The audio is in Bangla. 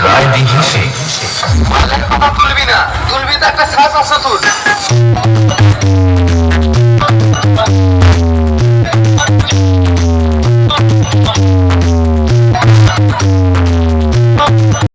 রায় দিহি মালের কথা তুলবি না তুলবি তো একটা শ্বাস আছে তোর